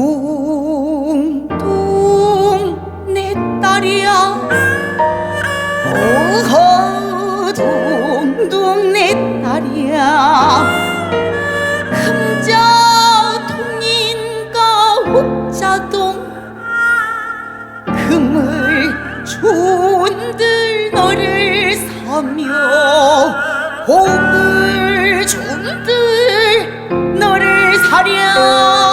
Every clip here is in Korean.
둥둥 내 딸이야. 오호 둥둥 내 딸이야. 금자 통인가 옥자동. 금을 준들 너를 사며 옥을 준들 너를 사랴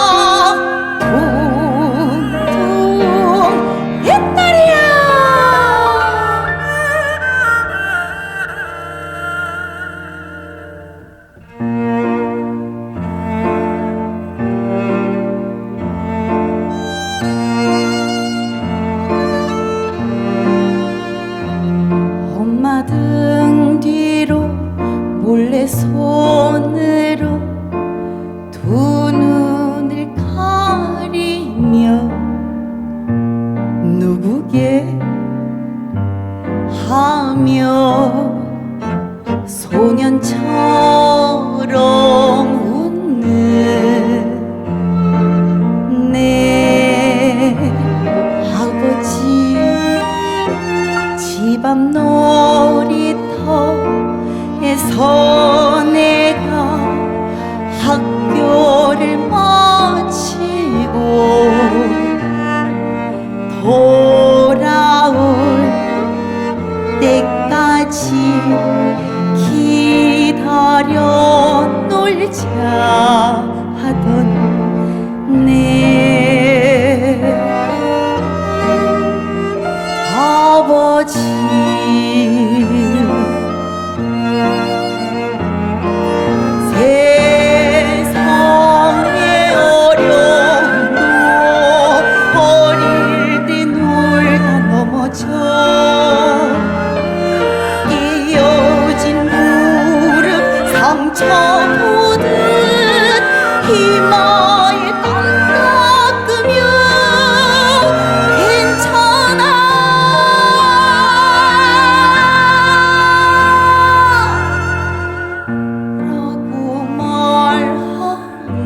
누구게 하며 소년처럼 웃는 내 아버지 집앞 놀이터에서 상처 보듯 땀 닦으며 괜찮아. 라고 말하는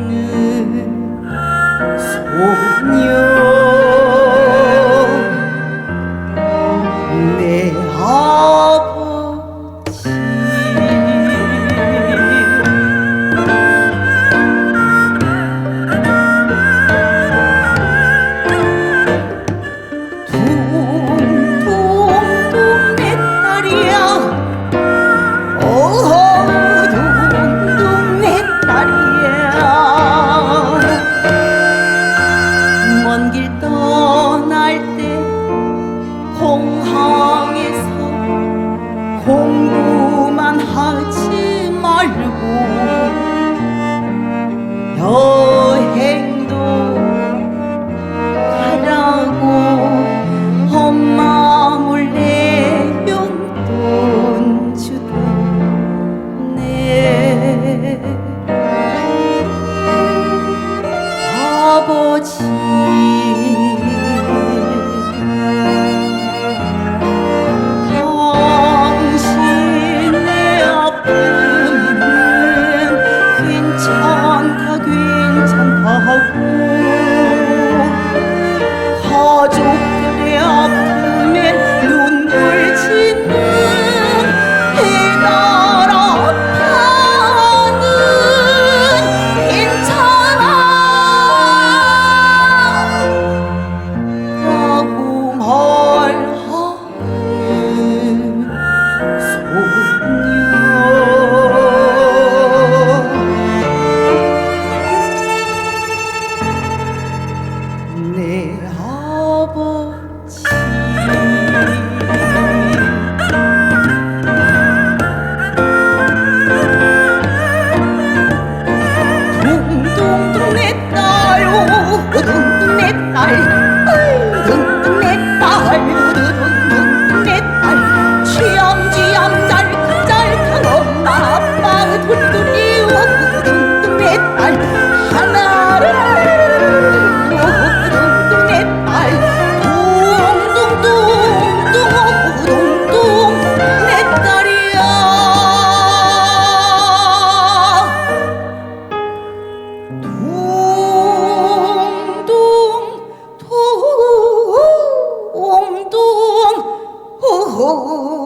소녀 먼 길 떠날 때 공항 아 হু